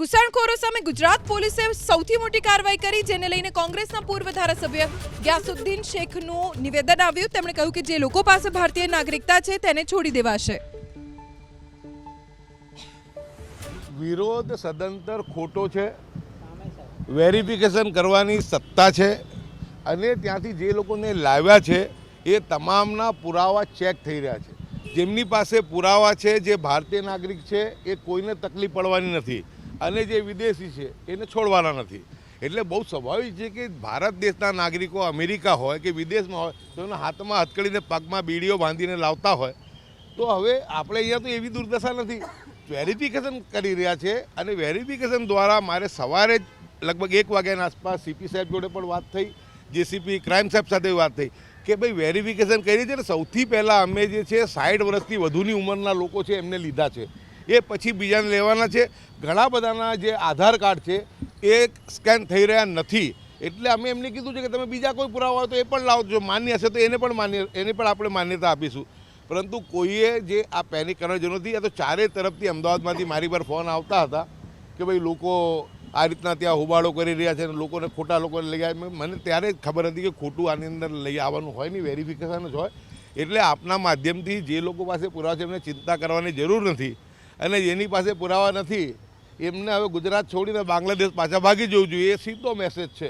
ઘૂસણખોરો સામે ગુજરાત પોલીસે સૌથી મોટી કાર્યવાહી કરી, જેને લઈને કોંગ્રેસના પૂર્વ ધારાસભ્ય ગ્યાસુદ્દીન શેખનું નિવેદન આવ્યું. તેમણે કહ્યું કે જે લોકો પાસે ભારતીય નાગરિકતા છે, તેને છોડી દેવાશે. વિરોધ સદંતર ખોટો છે. વેરિફિકેશન કરવાની સત્તા છે. અને ત્યાંથી જે લોકોને લાવ્યા છે, એ તમામના પુરાવા ચેક થઈ રહ્યા છે. જેમની પાસે પુરાવા છે, જે ભારતીય નાગરિક છે, એ કોઈને તકલીફ પડવાની નથી. અને જે વિદેશી છે, એને છોડવાના નથી. એટલે બહુ સ્વાભાવિક છે કે ભારત દેશના નાગરિકો અમેરિકા હોય કે વિદેશમાં હોય, તો એના હાથમાં હથકડીને પગમાં બીડીઓ બાંધીને લાવતા હોય, તો હવે આપણે અહીંયા તો એવી દુર્દશા નથી. વેરિફિકેશન કરી રહ્યા છે અને વેરિફિકેશન દ્વારા મારે સવારે જ લગભગ એક વાગ્યાના આસપાસ સીપી સાહેબ જોડે પણ વાત થઈ જેસીપી ક્રાઇમ સાહેબ સાથે વાત થઈ કે ભાઈ વેરિફિકેશન કરી છે ને સૌથી પહેલાં અમે જે છે સાઠ વર્ષથી વધુની ઉંમરના લોકો છે એમને લીધા છે. એ પછી બીજાને લેવાના છે. ઘણા બધાના જે આધાર કાર્ડ છે, એ સ્કેન થઈ રહ્યા નથી. એટલે અમે એમને કીધું છે કે તમે બીજા કોઈ પુરાવા હોય તો એ પણ લાવો જો માન્ય હશે તો એને પણ માન્ય, એને પણ આપણે માન્યતા આપીશું. પરંતુ કોઈએ જે આ પેનિક કરવાની જરૂર નથી. આ તો ચારે તરફથી અમદાવાદમાંથી મારી પર ફોન આવતા હતા કે ભાઈ લોકો આ રીતના ત્યાં હોબાળો કરી રહ્યા છે અને લોકોને ખોટા લોકોને લઈ આવ્યા. મને ત્યારે જ ખબર હતી કે ખોટું આની અંદર લઈ આવવાનું હોય નહીં વેરિફિકેશન જ હોય. એટલે આપના માધ્યમથી જે લોકો પાસે પુરાવા છે, એમને ચિંતા કરવાની જરૂર નથી. અને જેની પાસે પુરાવા નથી. એમને હવે ગુજરાત છોડીને બાંગ્લાદેશ પાછા ભાગી જવું જોઈએ. એ સીધો મેસેજ છે.